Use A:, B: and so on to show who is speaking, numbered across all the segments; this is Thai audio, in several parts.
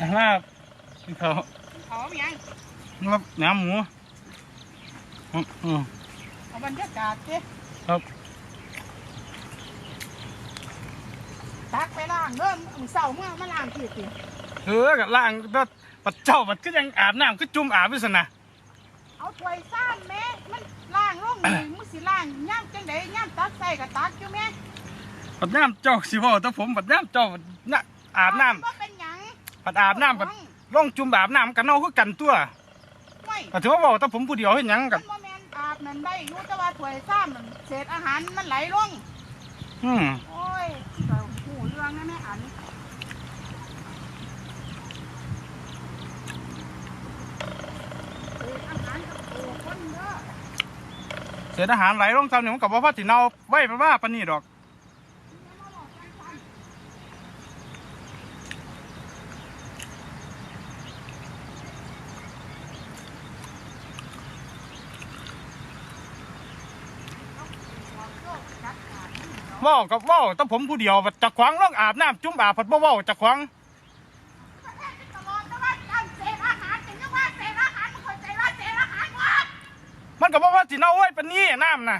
A: อะลาบที่เขา
B: เขาเอายัง
A: ลาบแหนมหมูอืมอืม
B: เอาบรรยากาศสิ
A: ครับ
B: ตักไปล้างเด้อมึงเศร้าเมื่อมาล้างที่สิ
A: เออกับล่างก็ปัดเจ้าปัดก็ยังอาบน้ำก็จุ่มอาบด้วยสนะ
B: เอาถ้วยซ่านแม่มันล้างลงนี่มึงสิล้างย่ำจังไดย่ำตักใส่กับตักอยู่แม่
A: ปัดน้ำเจ้าสิบ่แต่ผมปัดน้ำเจ้าน่ะอาบน้
B: บ่เป็นหยังำ
A: ปัดอาบน้ำปัดล่องจุ่มอาบน้ำกันเอาคือกันตัว
B: ไม่
A: ปัดถือว่าบอกแต่ผมผู้เดียวเห็นยัง
B: มั
A: กัน
B: นบ่แม่นอาบนั่นได้อยู่แต่ว่าถ้วยซ่านมันเศษอาหารมันไหลลง
A: อืม
B: โอ้ยเจ้าหูเรื่องนะแม่อันเศษอาหารกับโอ้คนเด้อ
A: เศษอาหารไหลลงซ้ำเนี่ยมันกับว่าพ่อสิเนาไว้ไปว่าปานนี้ดอก เว้ากับว้าต้องผมผู้เดียวจักขวางร่องอาบน้ำจุ่มอาบผัดบ่เว้าจะขวาง
B: มัน
A: ก็บอกว่าสิเน่าไว้เป็นนี่น้ำน่ะ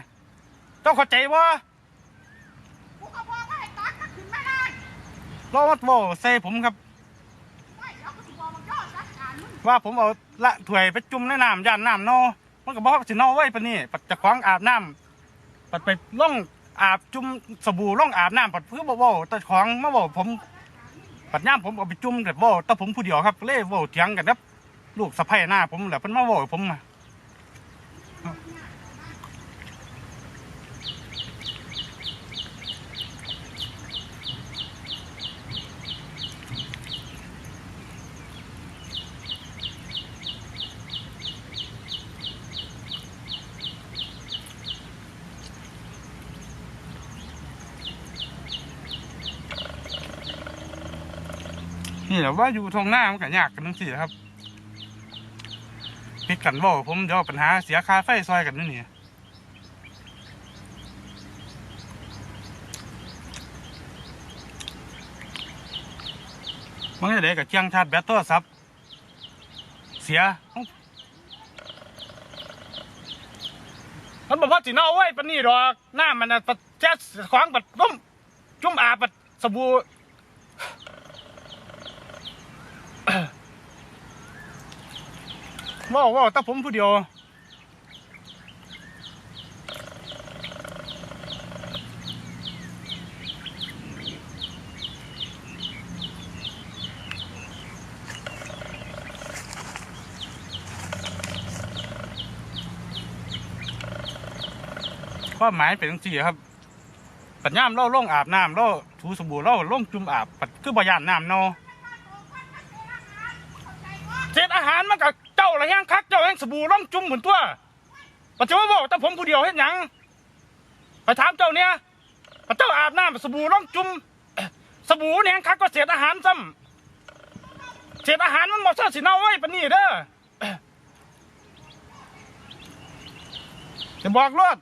A: ต้องเข้าใจว่า
B: ล้อมัด
A: โบเซผมครับ ว่าผมเอาละถ่วยไปจุ่มในน้ำย่านน้ำเนาะมันก็บอกว่าสิเน่าไว้เป็นนี่ปัดจักขวางอาบน้ำปัดไปล่อง อาบจุ่มสบู่ล่องอาบน้ำปัดเพื่อบ่เว่แต่ของมาบอกผมปัดย่ามผมเอาไปจุ่มแต่บ่แต่ผมผู้เดียวครับเล่เว่เถียงกันครับลูกสะใภ้หน้าผมแหละเพิ่นมาบวผม นี่แหละว่าอยู่ทงหน้ามันก็ยากกันทั้งสี่ครับพิดกันบ่ผมเดี๋ยวปัญหาเสียค่าไฟซอยกันนี่นี่มันจะได้กับเชียงชาติแบตโทรศัพท์เสียมันบอกว่าสิเนาเอาไว้ปนนี้ดอกหน้ามันน่ะปัดแจ๊สขวางปัดล้มจุ่มอาบปัดสบู่ ว้าวว้าวต่ผมผู้เดียวความหมายเป็นจังซี่ครับปัญญามเล่าล่องอาบน้ำเล่าถูสบู่เล่าล่องจุ่มอาบปัดคือบายานน้ำเนาะเศษอาหารมันกับ จ้าละแห้งคักเจ้าแห้งสบู่ร่องจุ่มเหมือนตัวปัจจุบันบอกแต่ผมผู้เดียวเห็นยังไปถามเจ้าเนี่ยพระเจ้าอาบน้ำสบู่ร่องจุ่มสบู่เนี่ยคักก็เศษอาหารซ้ำเศษอาหารมันหมดเสื้อสีเนาไว้ปนี่เด้อจะบอกรถ